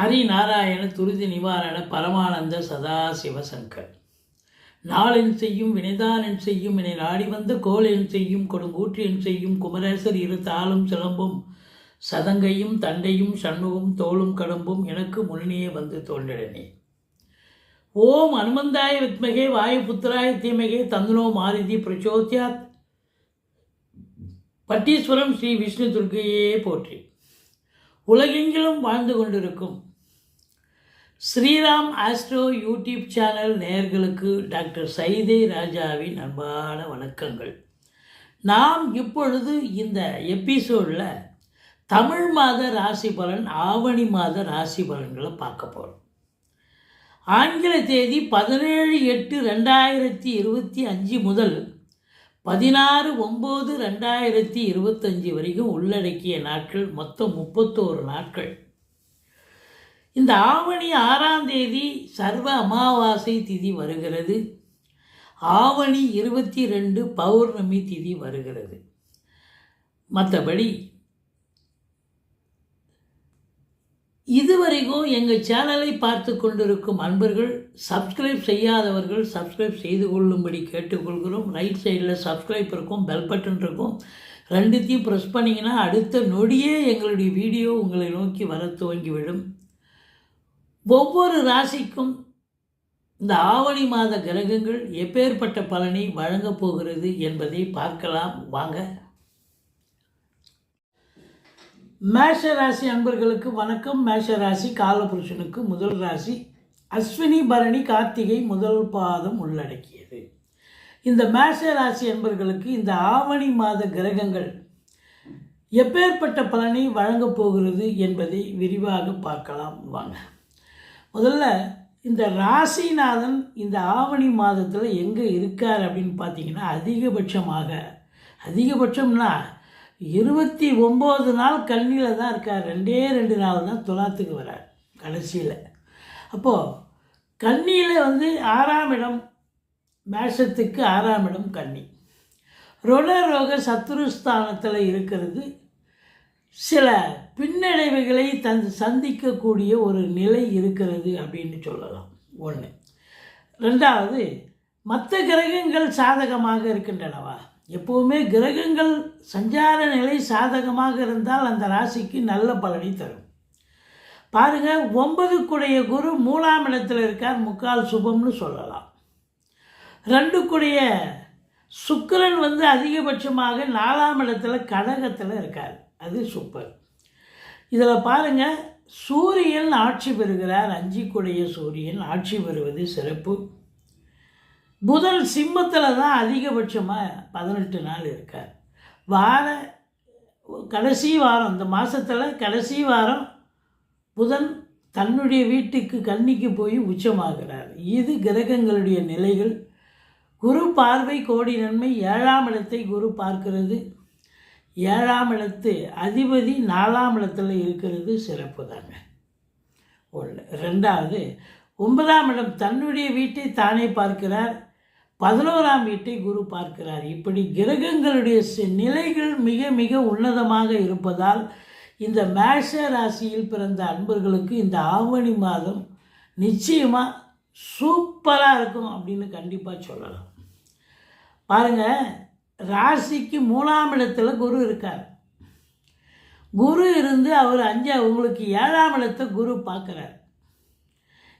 ஹரி நாராயண துரிதி நிவாரண பரமானந்த சதாசிவசங்கர். நாளென் செய்யும் வினைதானென் செய்யும் என நாடி வந்த கோளென் செய்யும் கொடுங்கூற்று என் செய்யும் குமரேசர் இரு தாளும் சிலம்பும் சதங்கையும் தண்டையும் சண்முகம் தோளும் கடம்பும் எனக்கு முன்னே வந்து தோன்றினே ஓம் அனுமந்தாய வித்மகே வாயு புத்திராய தீமகே தந்தனோ மாருதி பிரச்சோத்யாத். பட்டீஸ்வரம் ஸ்ரீ விஷ்ணு துர்க்கையே போற்றி. உலகெங்கிலும் வாழ்ந்து கொண்டிருக்கும் ஸ்ரீராம் ஆஸ்ட்ரோ யூடியூப் சேனல் நேயர்களுக்கு டாக்டர் சைதே ராஜாவின் அன்பான வணக்கங்கள். நாம் இப்பொழுது இந்த எபிசோடில் தமிழ் மாத ராசி பலன் ஆவணி மாத ராசி பலன்களை பார்க்க போகிறோம் ஆங்கில தேதி பதினேழு எட்டு ரெண்டாயிரத்தி இருபத்தி அஞ்சு முதல் பதினாறு ஒம்பது ரெண்டாயிரத்தி இருபத்தஞ்சி வரைக்கும் உள்ளடக்கிய நாட்கள் மொத்தம் முப்பத்தோரு நாட்கள். இந்த ஆவணி ஆறாம் தேதி சர்வ அமாவாசை திதி வருகிறது. ஆவணி இருபத்தி ரெண்டு பௌர்ணமி திதி வருகிறது. மற்றபடி இதுவரைக்கும் எங்கள் சேனலை பார்த்து கொண்டிருக்கும் அன்பர்கள் சப்ஸ்கிரைப் செய்யாதவர்கள் சப்ஸ்கிரைப் செய்து கொள்ளும்படி கேட்டுக்கொள்கிறோம். ரைட் சைடில் சப்ஸ்கிரைப் இருக்கும் பெல் பட்டன் இருக்கும். ரெண்டுத்தையும் ப்ரெஸ் பண்ணிங்கன்னா அடுத்த நொடியே எங்களுடைய வீடியோ உங்களை நோக்கி வர துவங்கிவிடும். ஒவ்வொரு ராசிக்கும் இந்த ஆவணி மாத கிரகங்கள் எப்பேற்பட்ட பலனை வழங்கப் போகிறது என்பதை பார்க்கலாம். வாங்க. மேஷ ராசி அன்பர்களுக்கு வணக்கம். மேஷ ராசி காலபுருஷனுக்கு முதல் ராசி. அஸ்வினி பரணி கார்த்திகை முதல் பாதம் உள்ளடக்கியது. இந்த மேஷ ராசி அன்பர்களுக்கு இந்த ஆவணி மாத கிரகங்கள் எப்பேற்பட்ட பலனை வழங்கப் போகிறது என்பதை விரிவாக பார்க்கலாம். வாங்க. முதல்ல இந்த ராசிநாதன் இந்த ஆவணி மாதத்தில் எங்கே இருக்கார் அப்படின்னு பார்த்தீங்கன்னா அதிகபட்சமாக. அதிகபட்சம்னா இருபத்தி ஒம்பது நாள் கல்வியில் தான் இருக்கார். ரெண்டே ரெண்டு நாள் தான் துலாத்துக்கு வரார் கடைசியில். அப்போது கன்னியில் வந்து ஆறாம் இடம் மேஷத்துக்கு ஆறாம் இடம் கன்னி. ருணரோக சத்துருஸ்தானத்தில் இருக்கிறது சில பின்னடைவுகளை தன் சந்திக்கக்கூடிய ஒரு நிலை இருக்கிறது அப்படின்னு சொல்லலாம். ஒன்று ரெண்டாவது மற்ற கிரகங்கள் சாதகமாக இருக்கின்றனவா? எப்போவுமே கிரகங்கள் சஞ்சார நிலை சாதகமாக இருந்தால் அந்த ராசிக்கு நல்ல பலனை தரும். பாருங்கள் ஒன்பதுக்குடைய குரு மூணாம் இடத்தில் இருக்கார் முக்கால் சுபம்னு சொல்லலாம். ரெண்டுக்குடைய சுக்கரன் வந்து அதிகபட்சமாக நாலாம் இடத்துல கடகத்தில் இருக்கார். அது சூப்பர் இதில் பாருங்கள் சூரியன் ஆட்சி பெறுகிறார் அஞ்சிக்குடைய சூரியன் ஆட்சி பெறுவது சிறப்பு. புதன் சிம்மத்தில் தான் அதிகபட்சமாக பதினெட்டு நாள் இருக்கார். வார கடைசி வாரம் இந்த மாதத்தில் கடைசி வாரம் புதன் தன்னுடைய வீட்டுக்கு கன்னிக்கு போய் உச்சமாகிறார். இது கிரகங்களுடைய நிலைகள். குரு பார்வை கோடி நன்மை ஏழாம் இடத்தை குரு பார்க்கிறது. ஏழாம் இடத்து அதிபதி நாலாம் இடத்துல இருக்கிறது சிறப்பு தாங்க. ஒன்று ரெண்டாவது ஒன்பதாம் இடம் தன்னுடைய வீட்டை தானே பார்க்கிறார். பதினோராம் வீட்டை குரு பார்க்கிறார். இப்படி கிரகங்களுடைய நிலைகள் மிக மிக உன்னதமாக இருப்பதால் இந்த மேஷ ராசியில் பிறந்த அன்பர்களுக்கு இந்த ஆவணி மாதம் நிச்சயமாக சூப்பராக இருக்கும் அப்படின்னு கண்டிப்பாக சொல்லலாம். பாருங்கள் ராசிக்கு மூணாம் இடத்துல குரு இருக்கார். குரு இருந்து அவர் அஞ்சா உங்களுக்கு ஏழாம் இடத்தை குரு பார்க்குறார்.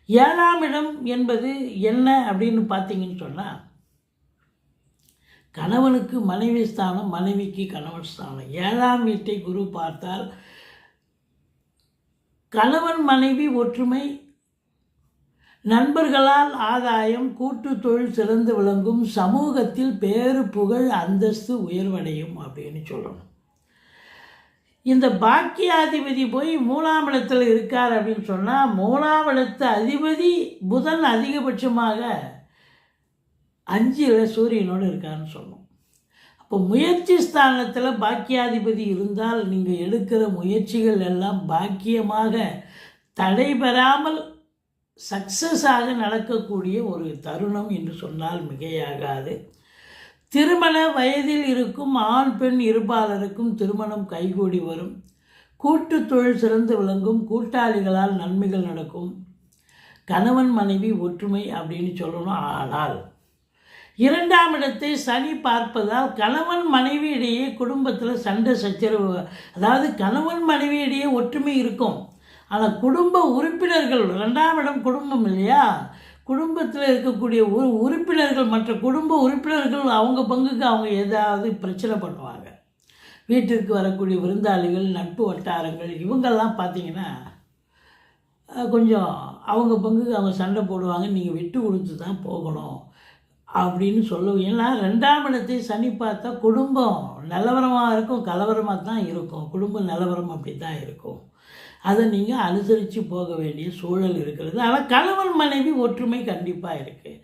ஏழாம் இடம் என்பது என்ன அப்படின்னு பார்த்தீங்கன்னு சொன்னால் கணவனுக்கு மனைவி ஸ்தானம் மனைவிக்கு கணவன் ஸ்தானம். ஏழாம் வீட்டை குரு பார்த்தால் கணவன் மனைவி ஒற்றுமை நண்பர்களால் ஆதாயம் கூட்டு தொழில் சிறந்து விளங்கும் சமூகத்தில் பேரு புகழ் அந்தஸ்து உயர்வடையும் அப்படின்னு சொல்லணும். இந்த பாக்கியாதிபதி போய் மூணாம் இருக்கார் அப்படின்னு சொன்னால் மூணாம் இடத்து அதிபதி புதன் அதிகபட்சமாக அஞ்சில் சூரியனோடு இருக்காருன்னு சொன்னோம் அப்போ முயற்சி ஸ்தானத்தில் பாக்கியாதிபதி இருந்தால் நீங்கள் எடுக்கிற முயற்சிகள் எல்லாம் பாக்கியமாக தடைபெறாமல் சக்ஸஸாக நடக்கக்கூடிய ஒரு தருணம் என்று சொன்னால் மிகையாகாது. திருமண வயதில் இருக்கும் ஆண் பெண் இருபாலருக்கும் திருமணம் கைகூடி வரும். கூட்டு தொழில் சிறந்து விளங்கும். கூட்டாளிகளால் நன்மைகள் நடக்கும். கணவன் மனைவி ஒற்றுமை அப்படின்னு சொல்லணும். ஆனால் இரண்டாம் இடத்தை சனி பார்ப்பதால் கணவன் மனைவி இடையே குடும்பத்தில் சண்டை சச்சரவு அதாவது கணவன் மனைவியிடையே ஒற்றுமை இருக்கும். ஆனால் குடும்ப உறுப்பினர்கள் ரெண்டாம் இடம் குடும்பம் இல்லையா? குடும்பத்தில் இருக்கக்கூடிய உ உறுப்பினர்கள் மற்ற குடும்ப உறுப்பினர்கள் அவங்க பங்குக்கு அவங்க ஏதாவது பிரச்சனை பண்ணுவாங்க. வீட்டிற்கு வரக்கூடிய விருந்தாளிகள் நட்பு வட்டாரங்கள் இவங்கெல்லாம் பார்த்தீங்கன்னா கொஞ்சம் அவங்க பங்குக்கு அவங்க சண்டை போடுவாங்க நீங்கள் விட்டு கொடுத்து தான் போகணும் அப்படின்னு சொல்லுவோம் ஏன்னா ரெண்டாம் இடத்தை சனி பார்த்தா குடும்பம் நிலவரமாக இருக்கும் கலவரமாக தான் இருக்கும். குடும்ப நிலவரம் அப்படி தான் இருக்கும். அதை நீங்கள் அனுசரித்து போக வேண்டிய சூழல் இருக்கிறது. ஆனால் கணவன் மனைவி ஒற்றுமை கண்டிப்பாக இருக்குது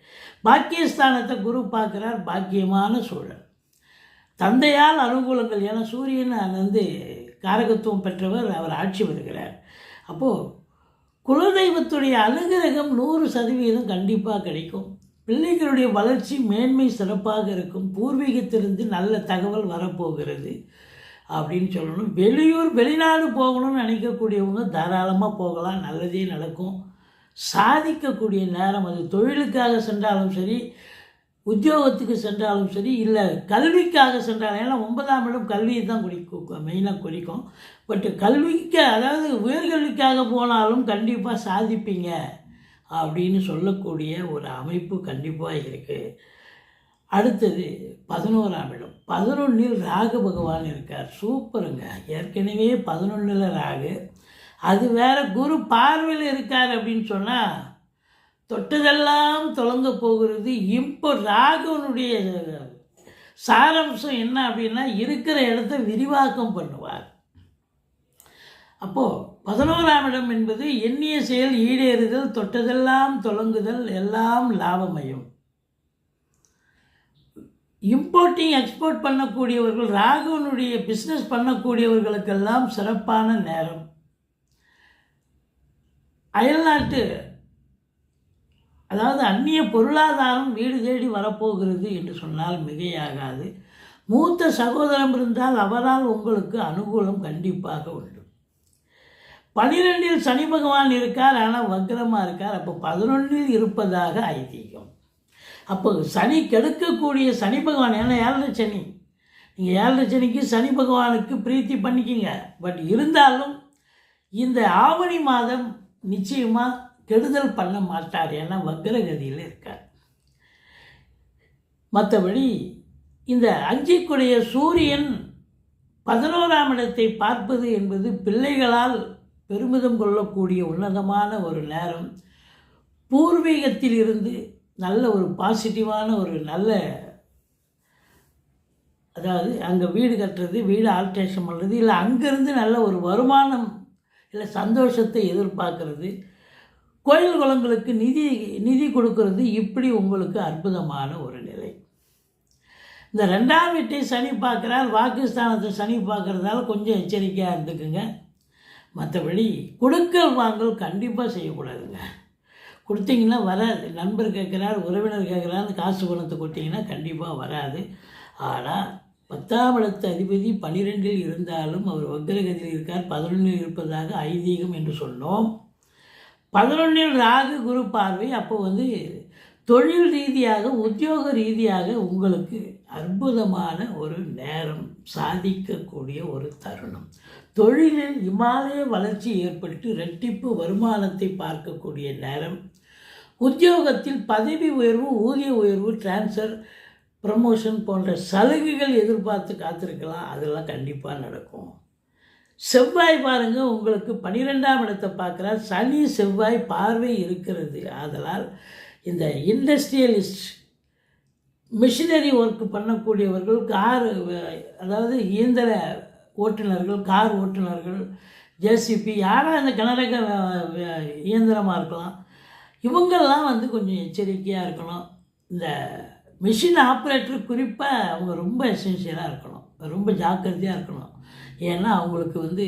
பாக்கியஸ்தானத்தை குரு பார்க்குறார் பாக்கியமான சூழல். தந்தையால் அனுகூலங்கள் ஏன்னா சூரியன் வந்து காரகத்துவம் பெற்றவர் அவர் ஆட்சி வருகிறார். அப்போது குலதெய்வத்துடைய அனுகிரகம் நூறு சதவீதம் கண்டிப்பாக கிடைக்கும். பிள்ளைகளுடைய வளர்ச்சி மேன்மை சிறப்பாக இருக்கும். பூர்வீகத்திலிருந்து நல்ல தகவல் வரப்போகிறது. அப்படின்னு சொல்லணும். வெளியூர் வெளிநாடு போகணும்னு நினைக்கக்கூடியவங்க தாராளமாக போகலாம். நல்லதே நடக்கும். சாதிக்கக்கூடிய நேரம் அது. தொழிலுக்காக சென்றாலும் சரி உத்தியோகத்துக்கு சென்றாலும் சரி இல்லை கல்விக்காக சென்றாலும் ஏன்னா ஒன்பதாம் இடம் கல்வியை தான் குறிக்கும் மெயினாக குறிக்கும். பட் கல்விக்கு அதாவது உயர்கல்விக்காக போனாலும் கண்டிப்பாக சாதிப்பீங்க அப்படின்னு சொல்லக்கூடிய ஒரு அமைப்பு கண்டிப்பாக இருக்குது அடுத்தது பதினோராம் இடம். பதினொன்றில் ராகு பகவான் இருக்கார். சூப்பருங்க. ஏற்கனவே பதினொன்றில் ராகு. அது வேற குரு பார்வையில் இருக்கார் அப்படின்னு சொன்னால் தொட்டதெல்லாம் தொடங்க போகிறது. இப்போ ராகுவனுடைய சாரம்சம் என்ன அப்படின்னா இருக்கிற இடத்த விரிவாக்கம் பண்ணுவார். அப்போது பதினோராம் இடம் என்பது எண்ணிய செயல் ஈடேறுதல் தொட்டதெல்லாம் தொடங்குதல் எல்லாம் லாபமயம். இம்போர்ட்டிங் எக்ஸ்போர்ட் பண்ணக்கூடியவர்கள் ராகவனுடைய பிஸ்னஸ் பண்ணக்கூடியவர்களுக்கெல்லாம் சிறப்பான நேரம். அயல்நாட்டு அதாவது அந்நிய பொருளாதாரம் வீடு தேடி வரப்போகிறது என்று சொன்னால் மிகையாகாது. மூத்த சகோதரம் இருந்தால் அவரால் உங்களுக்கு அனுகூலம் கண்டிப்பாக உண்டு. பனிரெண்டில் சனி பகவான் இருக்கார் ஆனால் வக்ரமாக இருக்கார். அப்போ பதினொன்றில் இருப்பதாக ஐதீகம். அப்போ சனி கெடுக்கக்கூடிய சனி பகவான் ஏன்னா ஏழரை சனி. நீங்கள் ஏழரை சனிக்கு சனி பகவானுக்கு பிரீத்தி பண்ணிக்கிங்க. பட் இருந்தாலும் இந்த ஆவணி மாதம் நிச்சயமாக கெடுதல் பண்ண மாட்டார் ஏன்னா வக்ரகதியில் இருக்கார். மற்றபடி இந்த அஞ்சிக்குடைய சூரியன் பதினோராம் இடத்தை பார்ப்பது என்பது பிள்ளைகளால் பெருமிதம் கொள்ளக்கூடிய உன்னதமான ஒரு நேரம். பூர்வீகத்தில் இருந்து நல்ல ஒரு பாசிட்டிவான ஒரு நல்ல அதாவது அங்கே வீடு கட்டுறது வீடு ஆல்ட்ரேஷன் பண்ணுறது இல்லை அங்கேருந்து நல்ல ஒரு வருமானம் இல்லை சந்தோஷத்தை எதிர்பார்க்கறது. கோயில் குளங்களுக்கு நிதி நிதி கொடுக்கறது இப்படி உங்களுக்கு அற்புதமான ஒரு நிலை. இந்த ரெண்டாம் வீட்டை சனி பார்க்குறால் வாக்குஸ்தானத்தை சனி பார்க்குறதால கொஞ்சம் எச்சரிக்கையாக இருந்துக்குங்க. மற்றபடி கொடுக்கல் வாங்கல் கண்டிப்பாக செய்யக்கூடாதுங்க. கொடுத்தீங்கன்னா வராது. நண்பர் கேட்குறாரு உறவினர் கேட்குறாரு காசு பணத்தை கொடுத்தீங்கன்னா கண்டிப்பாக வராது. ஆனால் பத்தாம் இடத்த அதிபதி பனிரெண்டில் இருந்தாலும் அவர் வக்ரகதியில் இருக்கார். பதினொன்றில் இருப்பதாக ஐதீகம் என்று சொன்னோம். பதினொன்றில் ராகு குரு பார்வை அப்போ வந்து தொழில் ரீதியாக உத்தியோக ரீதியாக உங்களுக்கு அற்புதமான ஒரு நேரம். சாதிக்கக்கூடிய ஒரு தருணம். தொழிலில் இமாலய வளர்ச்சி ஏற்பட்டு ரெட்டிப்பு வருமானத்தை பார்க்கக்கூடிய நேரம். உத்தியோகத்தில் பதவி உயர்வு ஊதிய உயர்வு டிரான்ஸ்ஃபர் ப்ரமோஷன் போன்ற சலுகைகள் எதிர்பார்த்து காத்திருக்கலாம். அதெல்லாம் கண்டிப்பாக நடக்கும். செவ்வாய் பாருங்கள் உங்களுக்கு பன்னிரெண்டாம் இடத்தை பார்க்குறார். சனி செவ்வாய் பார்வை இருக்கிறது. ஆதலால் இந்த இண்டஸ்ட்ரியலிஸ்ட் மிஷினரி ஒர்க் பண்ணக்கூடியவர்கள் கார் அதாவது இயந்திர ஓட்டுநர்கள் கார் ஓட்டுநர்கள் ஜேசிபி யாராக இந்த கனரக இயந்திரமாக இருக்கலாம். இவங்கெல்லாம் வந்து கொஞ்சம் எச்சரிக்கையாக இருக்கணும். இந்த மிஷின் ஆப்ரேட்டர் குறிப்பாக அவங்க ரொம்ப எசென்ஷியலாக இருக்கணும். ரொம்ப ஜாக்கிரதையாக இருக்கணும். ஏன்னா அவங்களுக்கு வந்து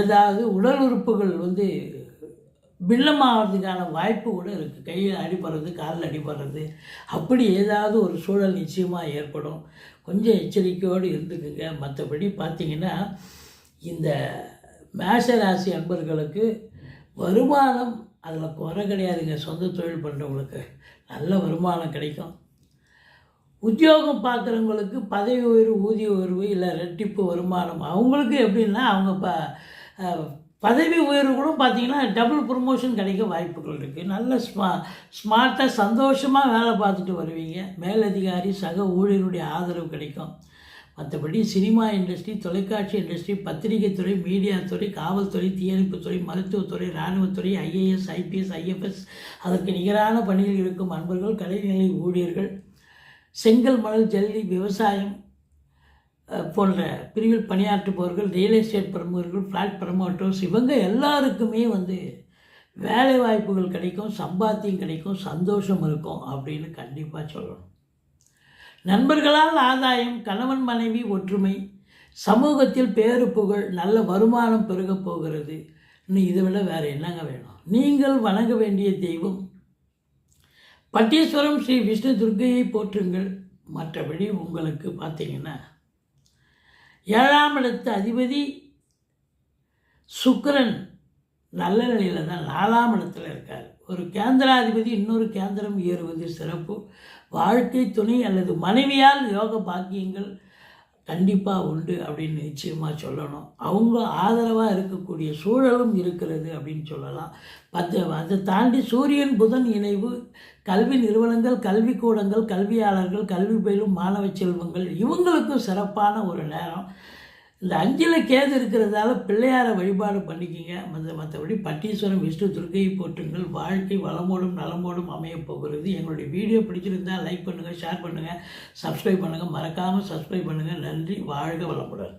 ஏதாவது உடல் உறுப்புகள் வந்து பில்லமாகிறதுக்கான வாய்ப்பு கூட இருக்குது கையில் அடிபடுறது காலில் அடிபடுறது. அப்படி ஏதாவது ஒரு சூழல் நிச்சயமாக ஏற்படும். கொஞ்சம் எச்சரிக்கையோடு இருந்துக்குங்க. மற்றபடி பார்த்தீங்கன்னா இந்த மேஷ ராசி அன்பர்களுக்கு வருமானம் அதில் குறை கிடையாதுங்க. சொந்த தொழில் பண்ணுறவங்களுக்கு நல்ல வருமானம் கிடைக்கும். உத்தியோகம் பார்க்குறவங்களுக்கு பதவி உயர்வு ஊதிய உயர்வு இல்லை ரெட்டிப்பு வருமானம். அவங்களுக்கு எப்படின்னா அவங்க ப பதவி உயர்வு கூட பார்த்தீங்கன்னா டபுள் ப்ரொமோஷன் கிடைக்க வாய்ப்புகள் இருக்குது நல்ல ஸ்மா ஸ்மார்ட்டாக சந்தோஷமாக வேலை பார்த்துட்டு வருவீங்க. மேலதிகாரி சக ஊழியருடைய ஆதரவு கிடைக்கும். மற்றபடி சினிமா இண்டஸ்ட்ரி தொலைக்காட்சி இண்டஸ்ட்ரி பத்திரிகை துறை மீடியா துறை காவல்துறை தீயணைப்புத்துறை மருத்துவத்துறை இராணுவத்துறை ஐஏஎஸ் ஐபிஎஸ் ஐஎஃப்எஸ் அதற்கு நிகரான பணியில் இருக்கும் அன்பர்கள் கலைநிலை ஊழியர்கள். செங்கல் மணல் ஜல்லி விவசாயம் போன்ற பிரிவில் பணியாற்றுபவர்கள் ரியல் எஸ்டேட் பிரமுகர்கள் ஃப்ளாட் ப்ரமோட்டர்ஸ் இவங்க எல்லாருக்குமே வந்து வேலை வாய்ப்புகள் கிடைக்கும் சம்பாத்தியம் கிடைக்கும் சந்தோஷம் இருக்கும் அப்படின்னு கண்டிப்பாக சொல்லணும். நண்பர்களால் ஆதாயம் கணவன் மனைவி ஒற்றுமை சமூகத்தில் பேரு புகழ் நல்ல வருமானம் பெருகப் போகிறது. இன்னும் இதை விட வேறு என்னங்க வேணும்? நீங்கள் வணங்க வேண்டிய தெய்வம். பட்டீஸ்வரம் ஸ்ரீ விஷ்ணு துர்க்கையை போற்றுங்கள். மற்றபடி உங்களுக்கு பார்த்தீங்கன்னா ஏழாம் இடத்து அதிபதி சுக்கரன் நல்ல நிலையில் தான் நாலாம் இடத்துல இருக்கார். ஒரு கேந்திராதிபதி இன்னொரு கேந்திரம் ஏறுவது சிறப்பு. வாழ்க்கை துணை அல்லது மனைவியால் யோக பாக்கியங்கள் கண்டிப்பாக உண்டு அப்படின்னு நிச்சயமாக சொல்லணும். அவங்க ஆதரவாக இருக்கக்கூடிய சூழலும் இருக்கிறது அப்படின்னு சொல்லலாம். பத்து அதை தாண்டி சூரியன் புதன் இணைவு கல்வி நிறுவனங்கள் கல்விக்கூடங்கள் கல்வியாளர்கள் கல்வி பயிலும் மாணவ செல்வங்கள் இவங்களுக்கும் சிறப்பான ஒரு நேரம். இந்த அஞ்சில் கேது இருக்கிறதால பிள்ளையாரை வழிபாடு பண்ணிக்கிங்க. மற்ற மற்றபடி பட்டீஸ்வரம் விஷ்ணு துர்க்கையை போற்றுங்கள். வாழ்க்கை வளமோடும் நலமோடும் அமையப் போகிறது. எங்களுடைய வீடியோ பிடிச்சிருந்தால் லைக் பண்ணுங்கள் ஷேர் பண்ணுங்கள் சப்ஸ்கிரைப் பண்ணுங்கள் மறக்காமல் சப்ஸ்கிரைப் பண்ணுங்கள் நன்றி வாழ்க வளமுடன்.